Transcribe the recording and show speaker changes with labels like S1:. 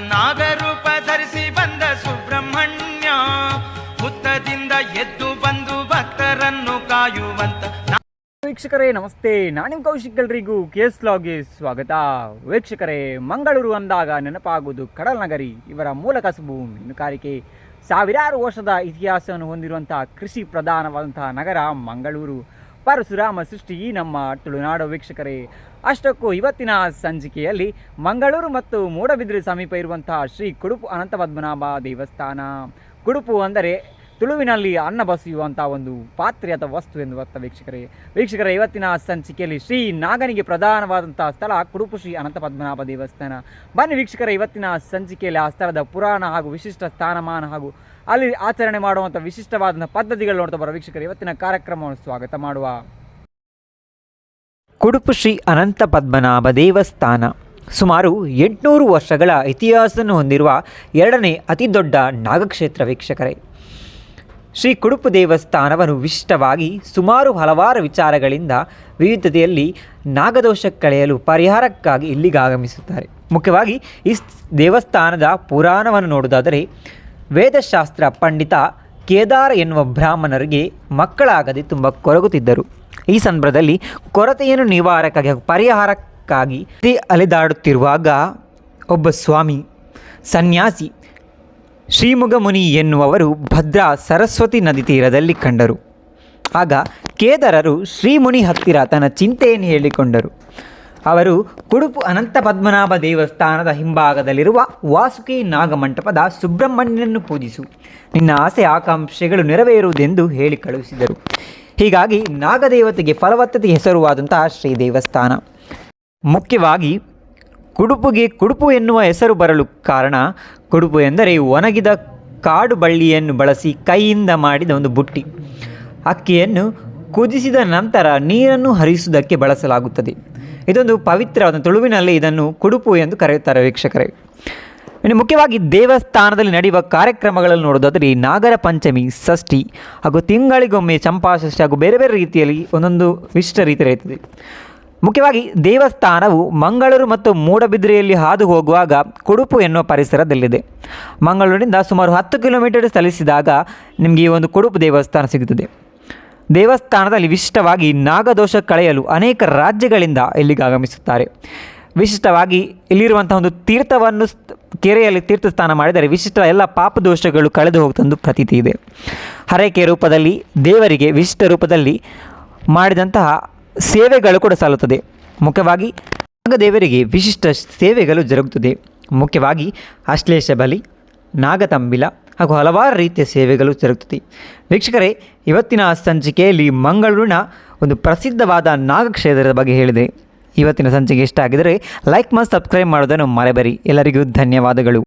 S1: ನಾಗರೂಪ ಧರಿಸಿ ಬಂದ ಸುಬ್ರಹ್ಮಣ್ಯ, ಹುತ್ತದಿಂದ ಎದ್ದು ಬಂದು ಭಕ್ತರನ್ನು ಕಾಯುವಂತ
S2: ವೀಕ್ಷಕರೇ, ನಮಸ್ತೆ. ನಾನಿಮ್ ಕೌಶಿಕ್ ಎಲ್ರಿಗೂ ಕೇಸ್ ಲಾಗೆ ಸ್ವಾಗತ. ವೀಕ್ಷಕರೇ, ಮಂಗಳೂರು ಅಂದಾಗ ನೆನಪಾಗುವುದು ಕಡಲ ನಗರಿ. ಇವರ ಮೂಲ ಕಸಬು ಮೀನುಗಾರಿಕೆ. ಸಾವಿರಾರು ವರ್ಷದ ಇತಿಹಾಸವನ್ನು ಹೊಂದಿರುವಂತಹ ಕೃಷಿ ಪ್ರಧಾನವಾದಂತಹ ನಗರ ಮಂಗಳೂರು. ಪರಶುರಾಮ ಸೃಷ್ಟಿ ಈ ನಮ್ಮ ತುಳುನಾಡು ವೀಕ್ಷಕರೇ. ಅಷ್ಟಕ್ಕೂ ಇವತ್ತಿನ ಸಂಚಿಕೆಯಲ್ಲಿ ಮಂಗಳೂರು ಮತ್ತು ಮೂಡಬಿದ್ರೆ ಸಮೀಪ ಇರುವಂತಹ ಶ್ರೀ ಕುಡುಪು ಅನಂತ ಪದ್ಮನಾಭ ದೇವಸ್ಥಾನ. ಕುಡುಪು ಅಂದರೆ ತುಳುವಿನಲ್ಲಿ ಅನ್ನ ಬಸಿಯುವಂಥ ಒಂದು ಪಾತ್ರೆ ಅಥವಾ ವಸ್ತು ಎಂದು ಅರ್ಥ ವೀಕ್ಷಕರೇ. ವೀಕ್ಷಕರ, ಇವತ್ತಿನ ಸಂಚಿಕೆಯಲ್ಲಿ ಶ್ರೀ ನಾಗನಿಗೆ ಪ್ರಧಾನವಾದಂಥ ಸ್ಥಳ ಕುಡುಪು ಶ್ರೀ ಅನಂತ ಪದ್ಮನಾಭ ದೇವಸ್ಥಾನ. ಬನ್ನಿ ವೀಕ್ಷಕರ, ಇವತ್ತಿನ ಸಂಚಿಕೆಯಲ್ಲಿ ಆ ಸ್ಥಳದ ಪುರಾಣ ಹಾಗೂ ವಿಶಿಷ್ಟ ಸ್ಥಾನಮಾನ ಹಾಗೂ ಅಲ್ಲಿ ಆಚರಣೆ ಮಾಡುವಂಥ ವಿಶಿಷ್ಟವಾದಂಥ ಪದ್ಧತಿಗಳು ನೋಡ್ತಾ ಬರೋ ವೀಕ್ಷಕರು, ಇವತ್ತಿನ ಕಾರ್ಯಕ್ರಮವನ್ನು ಸ್ವಾಗತ ಮಾಡುವ. ಕುಡುಪು ಶ್ರೀ ಅನಂತ ಪದ್ಮನಾಭ ದೇವಸ್ಥಾನ. ಸುಮಾರು ಎಂಟುನೂರು ವರ್ಷಗಳ ಇತಿಹಾಸವನ್ನು ಹೊಂದಿರುವ ಎರಡನೇ ಅತಿ ದೊಡ್ಡ ನಾಗಕ್ಷೇತ್ರ ವೀಕ್ಷಕರೇ. ಶ್ರೀ ಕುಡುಪು ದೇವಸ್ಥಾನವನ್ನು ವಿಶಿಷ್ಟವಾಗಿ ಸುಮಾರು ಹಲವಾರು ವಿಚಾರಗಳಿಂದ ವಿವಿಧತೆಯಲ್ಲಿ ನಾಗದೋಷ ಕಳೆಯಲು ಪರಿಹಾರಕ್ಕಾಗಿ ಇಲ್ಲಿಗೆ ಆಗಮಿಸುತ್ತಾರೆ. ಮುಖ್ಯವಾಗಿ ಈ ದೇವಸ್ಥಾನದ ಪುರಾಣವನ್ನು ನೋಡುವುದಾದರೆ ವೇದಶಾಸ್ತ್ರ ಪಂಡಿತ ಕೇದಾರ ಎನ್ನುವ ಬ್ರಾಹ್ಮಣರಿಗೆ ಮಕ್ಕಳಾಗದೆ ತುಂಬ ಕೊರಗುತ್ತಿದ್ದರು. ಈ ಸಂದರ್ಭದಲ್ಲಿ ಕೊರತೆಯನ್ನು ನಿವಾರಕ್ಕಾಗಿ ಪರಿಹಾರಕ್ಕಾಗಿ ಅಲೆದಾಡುತ್ತಿರುವಾಗ ಒಬ್ಬ ಸ್ವಾಮಿ, ಸನ್ಯಾಸಿ ಶ್ರೀಮುಗಮುನಿ ಎನ್ನುವರು ಭದ್ರಾ ಸರಸ್ವತಿ ನದಿ ತೀರದಲ್ಲಿ ಕಂಡರು. ಆಗ ಕೇದಾರರು ಶ್ರೀಮುನಿ ಹತ್ತಿರ ತನ್ನ ಚಿಂತೆಯನ್ನು ಹೇಳಿಕೊಂಡರು. ಅವರು ಕುಡುಪು ಅನಂತ ಪದ್ಮನಾಭ ದೇವಸ್ಥಾನದ ಹಿಂಭಾಗದಲ್ಲಿರುವ ವಾಸುಕಿ ನಾಗಮಂಟಪದ ಸುಬ್ರಹ್ಮಣ್ಯನನ್ನು ಪೂಜಿಸು. ನಿನ್ನ ಆಸೆ ಆಕಾಂಕ್ಷೆಗಳು ನೆರವೇರುವುದೆಂದು ಹೇಳಿ ಕಳುಹಿಸಿದರು. ಹೀಗಾಗಿ ನಾಗದೇವತೆಗೆ ಫಲವತ್ತತೆ ಹೆಸರುವಾದಂತಹ ಶ್ರೀ ದೇವಸ್ಥಾನ. ಮುಖ್ಯವಾಗಿ, ಕುಡುಪುಗೆ ಕುಡುಪು ಎನ್ನುವ ಹೆಸರು ಬರಲು ಕಾರಣ, ಕುಡುಪು ಎಂದರೆ ಒಣಗಿದ ಕಾಡು ಬಳ್ಳಿಯನ್ನು ಬಳಸಿ ಕೈಯಿಂದ ಮಾಡಿದ ಒಂದು ಬುಟ್ಟಿ. ಅಕ್ಕಿಯನ್ನು ಕುದಿಸಿದ ನಂತರ ನೀರನ್ನು ಹರಿಸುವುದಕ್ಕೆ ಬಳಸಲಾಗುತ್ತದೆ. ಇದೊಂದು ಪವಿತ್ರವಾದ ತುಳುವಿನಲ್ಲಿ ಇದನ್ನು ಕುಡುಪು ಎಂದು ಕರೆಯುತ್ತಾರೆ ವೀಕ್ಷಕರೇ. ಇನ್ನು ಮುಖ್ಯವಾಗಿ ದೇವಸ್ಥಾನದಲ್ಲಿ ನಡೆಯುವ ಕಾರ್ಯಕ್ರಮಗಳನ್ನು ನೋಡೋದಾದರೆ ನಾಗರ ಪಂಚಮಿ, ಷಷ್ಠಿ ಹಾಗೂ ತಿಂಗಳಿಗೊಮ್ಮೆ ಚಂಪಾ ಷಷ್ಠಿ ಹಾಗೂ ಬೇರೆ ಬೇರೆ ರೀತಿಯಲ್ಲಿ ಒಂದೊಂದು ವಿಶಿಷ್ಟ ರೀತಿ ಇರ್ತದೆ ಮುಖ್ಯವಾಗಿ ದೇವಸ್ಥಾನವು ಮಂಗಳೂರು ಮತ್ತು ಮೂಡಬಿದ್ರೆಯಲ್ಲಿ ಹಾದು ಹೋಗುವಾಗ ಕುಡುಪು ಎನ್ನುವ ಪರಿಸರದಲ್ಲಿದೆ. ಮಂಗಳೂರಿನಿಂದ ಸುಮಾರು ಹತ್ತು ಕಿಲೋಮೀಟರ್ ಸಲ್ಲಿಸಿದಾಗ ನಿಮಗೆ ಈ ಒಂದು ಕುಡುಪು ದೇವಸ್ಥಾನ ಸಿಗುತ್ತದೆ. ದೇವಸ್ಥಾನದಲ್ಲಿ ವಿಶಿಷ್ಟವಾಗಿ ನಾಗದೋಷ ಕಳೆಯಲು ಅನೇಕ ರಾಜ್ಯಗಳಿಂದ ಇಲ್ಲಿಗೆ ಆಗಮಿಸುತ್ತಾರೆ. ವಿಶಿಷ್ಟವಾಗಿ ಇಲ್ಲಿರುವಂಥ ಒಂದು ತೀರ್ಥವನ್ನು ಕೆರೆಯಲ್ಲಿ ತೀರ್ಥ ಸ್ನಾನ ಮಾಡಿದರೆ ವಿಶಿಷ್ಟ ಎಲ್ಲ ಪಾಪದೋಷಗಳು ಕಳೆದು ಹೋಗುತ್ತೊಂದು ಪ್ರತೀತಿ ಇದೆ. ಹರಕೆ ರೂಪದಲ್ಲಿ, ದೇವರಿಗೆ ವಿಶಿಷ್ಟ ರೂಪದಲ್ಲಿ ಮಾಡಿದಂತಹ ಸೇವೆಗಳು ಕೂಡ ಸಲ್ಲುತ್ತದೆ ಮುಖ್ಯವಾಗಿ ನಾಗದೇವರಿಗೆ ವಿಶಿಷ್ಟ ಸೇವೆಗಳು ಜರುಗುತ್ತದೆ. ಮುಖ್ಯವಾಗಿ ಅಶ್ಲೇಷ ಬಲಿ, ನಾಗತಂಬಿಲ ಹಾಗೂ ಹಲವಾರು ರೀತಿಯ ಸೇವೆಗಳು ಜರುಗುತ್ತದೆ. ವೀಕ್ಷಕರೇ, ಇವತ್ತಿನ ಸಂಚಿಕೆಯಲ್ಲಿ ಮಂಗಳೂರಿನ ಒಂದು ಪ್ರಸಿದ್ಧವಾದ ನಾಗಕ್ಷೇತ್ರದ ಬಗ್ಗೆ ಹೇಳಿದೆ. ಇವತ್ತಿನ ಸಂಚಿಕೆ ಇಷ್ಟ ಆಗಿದರೆ ಲೈಕ್ ಮತ್ತು ಸಬ್ಸ್ಕ್ರೈಬ್ ಮಾಡೋದನ್ನು ಮರೆಬರಿ. ಎಲ್ಲರಿಗೂ ಧನ್ಯವಾದಗಳು.